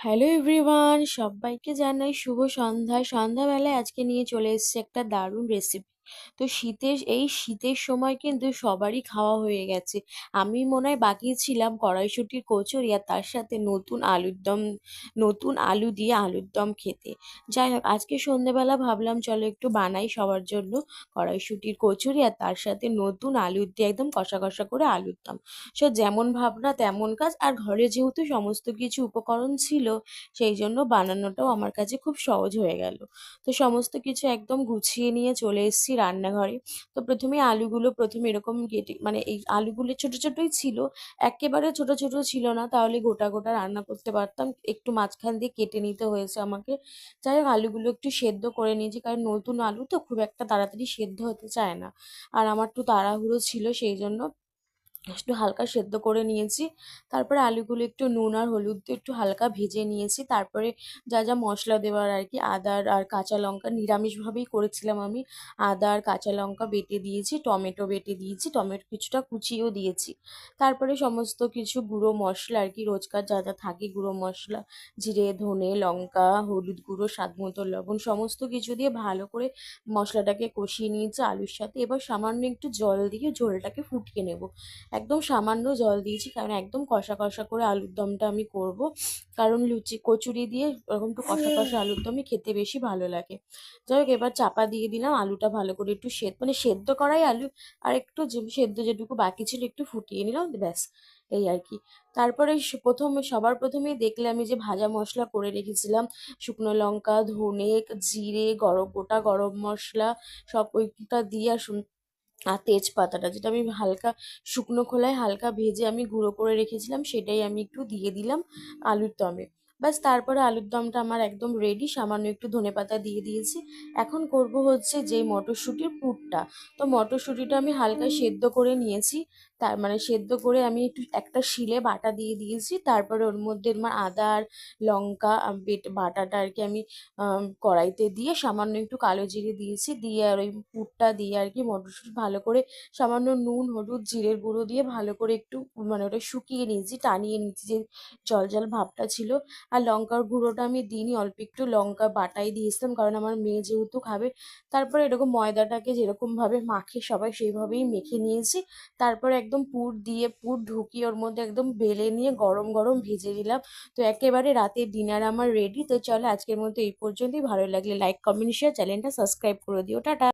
Hello everyone সবাইকে জানাই শুভ সন্ধ্যা। সন্ধ্যাবেলায় আজকে নিয়ে চলে এসেছি একটা দারুণ রেসিপি তো শীতের, এই শীতের সময় কিন্তু সবারই খাওয়া হয়ে গেছে। আমি মনে হয় বাকি ছিলাম কড়াইশুঁটির কচুরি আর তার সাথে নতুন আলুর দম, নতুন আলু দিয়ে আলুর দম খেতে। যাই হোক, আজকে সন্ধ্যেবেলা ভাবলাম চলো একটু বানাই সবার জন্য কড়াইশুঁটির কচুরি আর তার সাথে নতুন আলু দিয়ে একদম কষা কষা করে আলুর দম। সো যেমন ভাবনা তেমন কাজ, আর ঘরে যেহেতু সমস্ত কিছু উপকরণ ছিল, সেই জন্য বানানোটাও আমার কাছে খুব সহজ হয়ে গেল। তো সমস্ত কিছু একদম গুছিয়ে নিয়ে চলে এসেছি রান্নাঘরে। তো প্রথমে আলুগুলো প্রথমে এরকম কেটে মানে এই আলুগুলো ছোট ছোটই ছিল, একেবারে ছোট ছোট ছিল না, তাহলে গোটা গোটা রান্না করতে পারতাম। একটু মাঝখান দিয়ে কেটে নিতে হয়েছে আমাকে। যাই হোক, আলুগুলো একটু সেদ্ধ করে নিয়েছি, কারণ নতুন আলু তো খুব একটা তাড়াতাড়ি সেদ্ধ হতে চায় না। আর আমার তো তাড়াহুড়ো ছিল সেই জন্য। একটু হালকা সেদ্ধ করে নিয়েছি। তারপরে আলুগুলো একটু নুন আর হলুদ দিয়ে একটু হালকা ভেজে নিয়েছি। তারপরে যা যা মশলা দেওয়ার আর কি, আদার আর কাঁচা লঙ্কা নিরামিষভাবেই করেছিলাম আমি। আদা আর কাঁচা লঙ্কা বেটে দিয়েছি, টমেটো বেটে দিয়েছি, টমেটো কিছুটা কুচিয়েও দিয়েছি। তারপরে সমস্ত কিছু গুঁড়ো মশলা আর কি, রোজকার যা যা থাকে গুঁড়ো মশলা, জিরে, ধনে, লঙ্কা, হলুদ গুঁড়ো, স্বাদ মতো লবণ, সমস্ত কিছু দিয়ে ভালো করে মশলাটাকে কষিয়ে নিয়েছি আলুর সাথে। এবার সামান্য একটু জল দিয়ে ঝোলটাকে ফুটিয়ে নেব। একদম সামান্য জল দিয়েছি কারণ একদম কষা কষা করে আলুর দমটা আমি করব। কারণ লুচি কচুরি দিয়ে ওরকম একটু কষা কষা আলুর দমই খেতে বেশি ভালো লাগে। যাই হোক এবার চাপা দিয়ে দিলাম আলুটা ভালো করে একটু সেদ্ধ মানে সেদ্ধ করাই আলু আর একটু যে- সেদ্ধ যেটুকু বাকি ছিল একটু ফুটিয়ে নিলাম ব্যাস এই আর কি। তারপরে প্রথমে সবার প্রথমেই দেখলে আমি যে ভাজা মশলা করে রেখেছিলাম শুকনো লঙ্কা ধনে জিরে গরম গোটা গরম মশলা সব ওইটা দিয়ে আর আর তেজপাতাটা যেটা আমি হালকা শুকনো খোলায় হালকা ভেজে আমি গুঁড়ো করে রেখেছিলাম, সেটাই আমি একটু দিয়ে দিলাম আলুর দমে। ব্যাস, তারপরে আলুর দমটা আমার একদম রেডি সামান্য একটু ধনে পাতা দিয়ে দিয়েছি। এখন করব হচ্ছে যে মটরশুঁটির পুরটা। তো মটরশুঁটিটা আমি হালকা সেদ্ধ করে নিয়েছি। তার মানে সেদ্ধ করে আমি একটু, একটা শিলে বাটা দিয়ে দিয়েছি। তারপরে ওর মধ্যে আমার আদা আর লঙ্কা বেট, বাটাটা আর কি আমি কড়াইতে দিয়ে সামান্য একটু কালো জিরে দিয়েছি। দিয়ে আর ওই পুরটা দিয়ে আর কি মটরশুঁটি ভালো করে সামান্য নুন, হলুদ, জিরের গুঁড়ো দিয়ে ভালো করে একটু মানে ওটা শুকিয়ে নিয়েছি, টানিয়ে নিয়েছি যে জল জল ভাবটা ছিল। আর লঙ্কার গুঁড়োটা আমি দিইনি, অল্প একটু লঙ্কা বাটাই দিয়েছিলাম, কারণ আমার মেয়ে যেহেতু খাবে। তারপরে এরকম ময়দাটাকে যেরকমভাবে মাখে সবাই, সেইভাবেই মেখে নিয়েছি। তারপরে একদম পুর দিয়ে পুর ঢুকিয়ে ওর মধ্যে একদম বেলে নিয়ে গরম গরম ভেজে দিলাম। তো একেবারে রাতে ডিনার আমার রেডি তো চলো আজকের মতো এই পর্যন্তই। ভালো লাগলে লাইক কমেন্ট শেয়ার চ্যানেলটা সাবস্ক্রাইব করে দিও। টাটা।